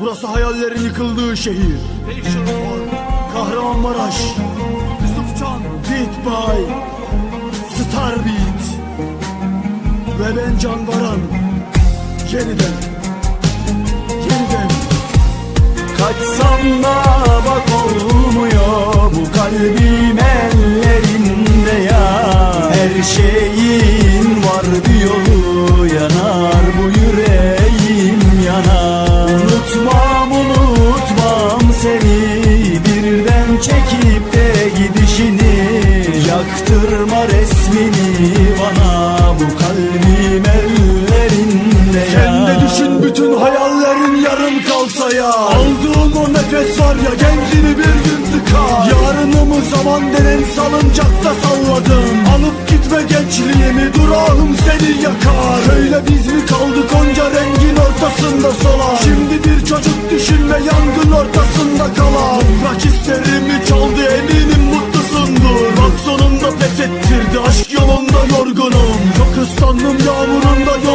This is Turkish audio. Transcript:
Burası hayallerin yıkıldığı şehir. Kahramanmaraş Yusufcan Beat by Star Beat Ve ben Can Baran Yeniden Yeniden. Kaçsam da bak olmuyor Bu kalbim ellerinde ya. Her şeyin var bir çekip de gidişini Yaktırma resmini bana Bu kalbim ellerinde ya. Sen de düşün bütün hayallerin yarım kalsa ya. Aldığım o nefes var ya genzini bir gün tıkar Yarınımı zaman denen salıncakta salladım. Alıp gitme gençliğimi durağım seni yakar. Söyle biz mi kaldık onca rengin ortasında sola? Şimdi bir çocuk düşünme yangın yorgunum Çok ıslandım yağmurunda